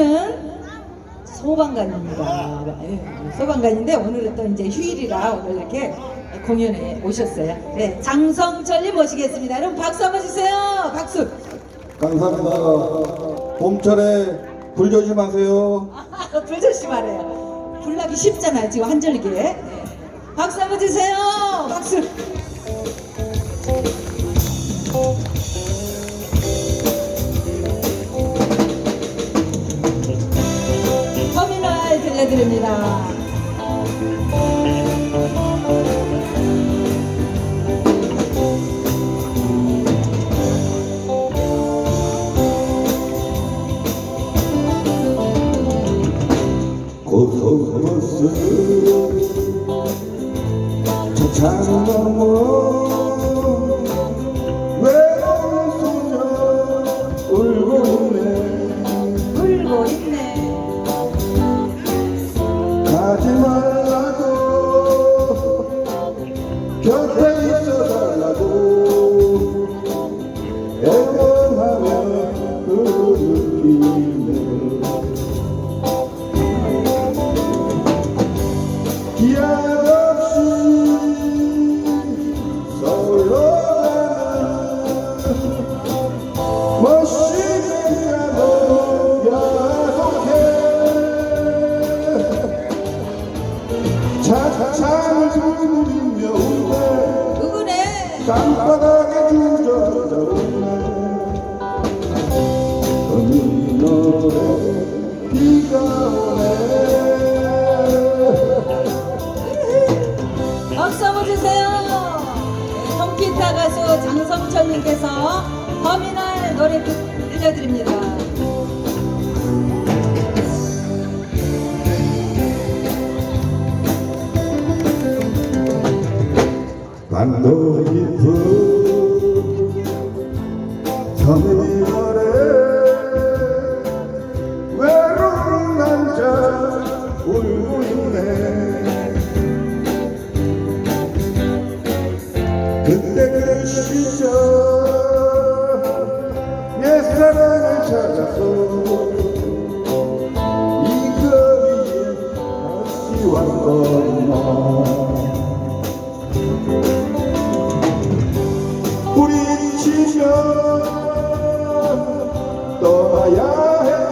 이분은 소방관입니다. 예, 소방관인데 오늘은 또 이제 휴일이라 오늘 이렇게 공연에 오셨어요. 네, 장성철님 모시겠습니다. 여러분 박수 한번 주세요. 박수. 감사합니다. 봄철에 불 조심하세요. 불 조심하래요. 불 나기 쉽잖아요. 지금 한 절기에. 네. 박수 한번 주세요. 터미널 들려드립니다. 고소버스 저창 넘어 차차를 부르며? 땅바닥에 주저앉아 장성철님께서 터미널 노래 들려드립니다. 밤도 깊은 터미널에 떠나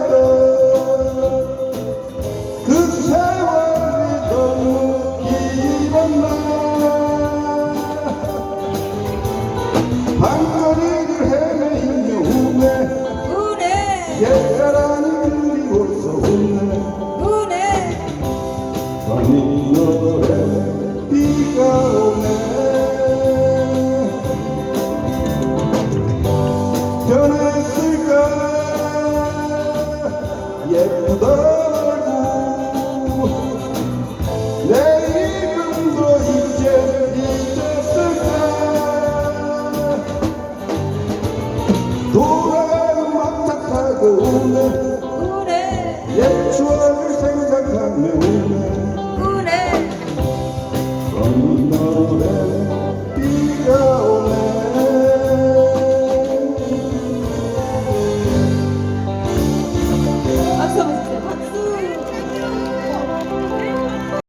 타고 오네 옛 추억을 생각하며 오네